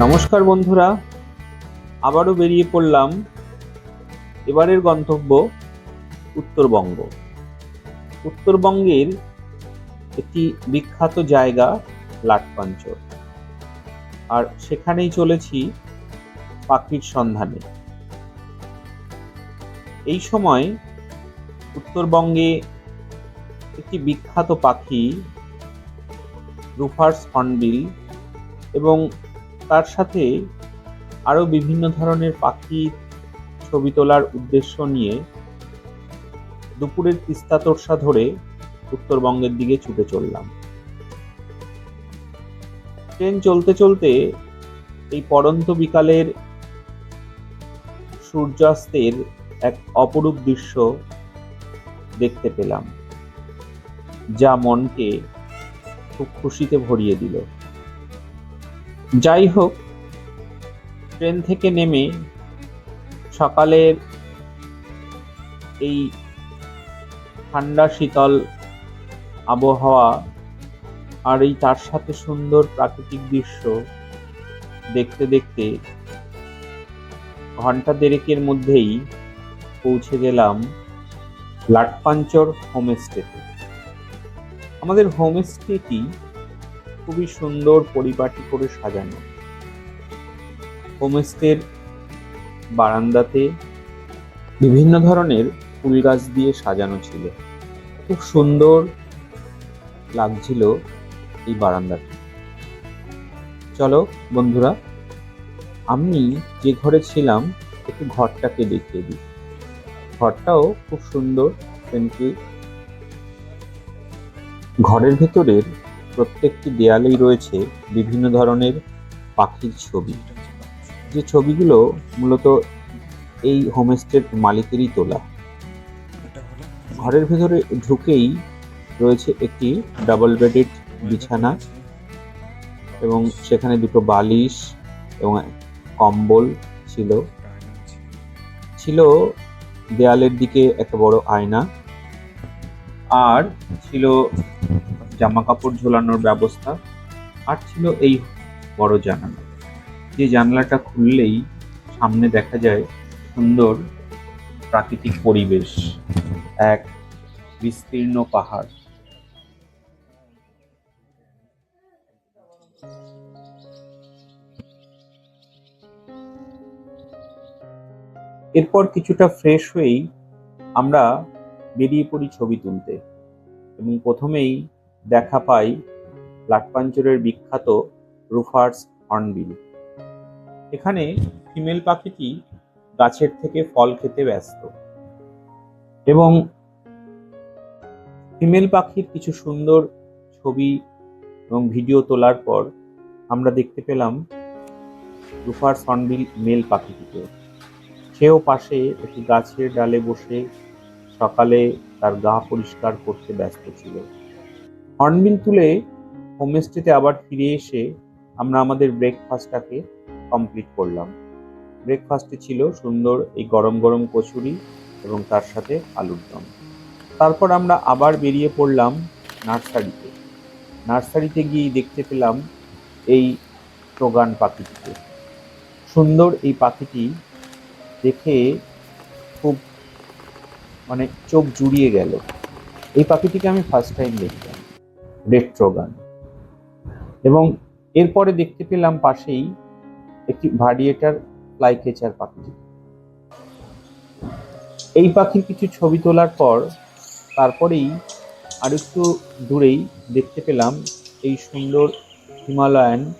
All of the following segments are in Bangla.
নমস্কার বন্ধুরা, আবারও বেরিয়ে পড়লাম এবারের গন্তব্য উত্তরবঙ্গ। উত্তরবঙ্গের একটি বিখ্যাত জায়গা, লাটপাঞ্চর। আর সেখানেই চলেছি পাখির সন্ধানে। এই সময় উত্তরবঙ্গে একটি বিখ্যাত পাখি রুফার্স হর্নবিল এবং তার সাথে আরও বিভিন্ন ধরনের পাখির ছবি তোলার উদ্দেশ্য নিয়ে দুপুরের তিস্তা তোরসা ধরে উত্তরবঙ্গের দিকে ছুটে চললাম। ট্রেন চলতে চলতে এই পড়ন্ত বিকালের সূর্যাস্তের এক অপরূপ দৃশ্য দেখতে পেলাম, যা মনকে খুব খুশিতে ভরিয়ে দিল। যাই হোক ট্রেন থেকে নেমে সকালের এই ঠান্ডা, শীতল আবহাওয়া আর এই তার সাথে সুন্দর প্রাকৃতিক দৃশ্য দেখতে দেখতে ঘণ্টা দেড়েকের মধ্যেই পৌঁছে গেলাম লাটপাঞ্চর হোমস্টেতে। আমাদের হোমস্টেটি খুবই সুন্দর পরিপাটি করে সাজানো। হোমস্টের বারান্দাতে বিভিন্ন ধরনের ফুল গাছ দিয়ে সাজানো ছিল। খুব সুন্দর লাগছিল এই বারান্দাটি। চলো বন্ধুরা, আমি যে ঘরে ছিলাম, একটু ঘরটাকে দেখিয়ে দিই। ঘরটাও খুব সুন্দর ঘরের ভেতরের প্রত্যেকটি দেয়ালেই রয়েছে বিভিন্ন ধরনের পাখির ছবি। যে ছবিগুলো মূলত এই হোমস্টের মালিকেরই তোলা। ঘরের ভেতরে ঢুকেই রয়েছে একটি ডাবল বেডেড বিছানা এবং সেখানে দুটো বালিশ এবং কম্বল ছিল। ছিল দেয়ালের দিকে একটা বড় আয়না। আর ছিল জামা কাপড় ঝোলানোর ব্যবস্থা। আর ছিল এই বড় জানালা। যে জানলাটা খুললেই সামনে দেখা যায় সুন্দর প্রাকৃতিক পরিবেশ। এক বিস্তীর্ণ পাহাড়। এরপর কিছুটা ফ্রেশ হয়েই আমরা বেরিয়ে পড়ি ছবি তুলতে। এবং প্রথমেই দেখা পাই লাটপাঞ্চরের বিখ্যাত রুফার্স হর্নবিল। এখানে ফিমেল পাখিটি গাছের থেকে ফল খেতে ব্যস্ত। এবং ফিমেল পাখির কিছু সুন্দর ছবি এবং ভিডিও তোলার পর আমরা দেখতে পেলাম রুফার্স হর্নবিল মেল পাখিটিকে। সেও পাশে একটি গাছের ডালে বসে সকালে তার গা পরিষ্কার করতে ব্যস্ত ছিল। হর্নবিল তুলে হোমস্টেতে আবার ফিরে এসে আমরা আমাদের ব্রেকফাস্টটাকে কমপ্লিট করলাম। ব্রেকফাস্টে ছিল সুন্দর এই গরম গরম কচুরি এবং তার সাথে আলুর দম। তারপর আমরা আবার বেরিয়ে পড়লাম নার্সারিতে। নার্সারিতে গিয়ে দেখতে পেলাম এই প্রগান পাখিটিকে। সুন্দর এই পাখিটি দেখে খুব মানে চোখ জুড়িয়ে গেল। এই পাখিটিকে আমি ফার্স্ট টাইম দেখলাম রেট্রোগান। এবং এরপরে দেখতে পেলাম পাশেই একটি ভারিয়েটার ফ্লাইকেচার পাখি এই পাখির কিছু ছবি তোলার পর তারপরেই আর একটু দূরেই দেখতে পেলাম এই সুন্দর হিমালয়ান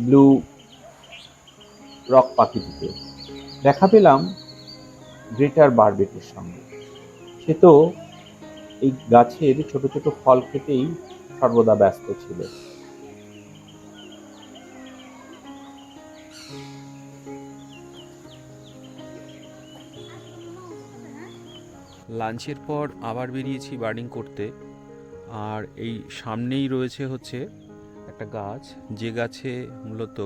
ব্লু রক পাখিটিকে। দেখা পেলাম গ্রেটার বারবেটের সঙ্গে। সে তো এই গাছের ছোট ছোট ফল খেতেই সর্বদা ব্যস্ত ছিল। লাঞ্চের পর আবার বেরিয়েছি বার্ডিং করতে। আর এই সামনেই রয়েছে হচ্ছে একটা গাছ। যে গাছে মূলত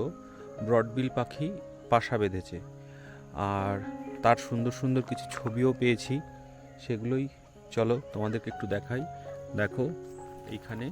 ব্রডবিল পাখি বাসা বেঁধেছে। আর তার সুন্দর সুন্দর কিছু ছবিও পেয়েছি। সেগুলোই চলো তোমাদেরকে একটু দেখাই। দেখো এইখানে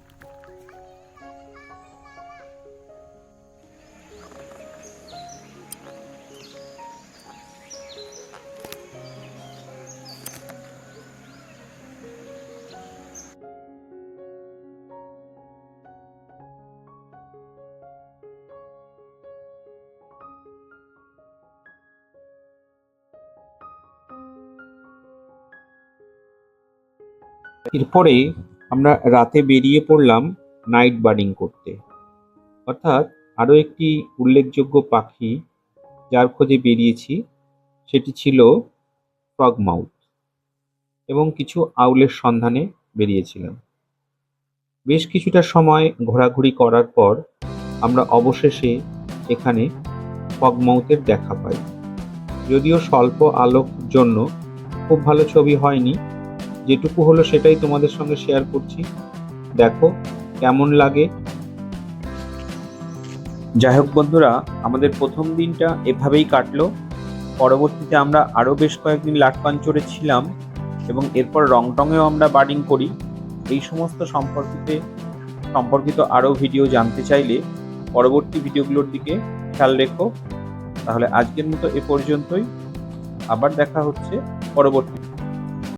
এরপরে আমরা রাতে বেরিয়ে পড়লাম নাইট বার্ডিং করতে। অর্থাৎ আরও একটি উল্লেখযোগ্য পাখি যার খোঁজে বেরিয়েছি, সেটি ছিল ফ্রগমাউথ এবং কিছু আউলের সন্ধানে বেরিয়েছিলাম। বেশ কিছুটা সময় ঘোরাঘুরি করার পর আমরা অবশেষে এখানে ফগমাউথের দেখা পাই। যদিও স্বল্প আলোক জন্য খুব ভালো ছবি হয়নি যেটুকু হলো সেটাই তোমাদের সঙ্গে শেয়ার করছি। দেখো, কেমন লাগে? যাই হোক বন্ধুরা, আমাদের প্রথম দিনটা এভাবেই কাটলো। পরবর্তীতে আমরা আরও বেশ কয়েকদিন লাটপাঞ্চরে ছিলাম এবং এরপর রংটংয়েও আমরা বার্ডিং করি। এই সমস্ত সম্পর্কিতে সম্পর্কিত আরও ভিডিও জানতে চাইলে পরবর্তী ভিডিওগুলোর দিকে খেয়াল রেখো। তাহলে আজকের মতো এ পর্যন্তই। আবার দেখা হচ্ছে পরবর্তী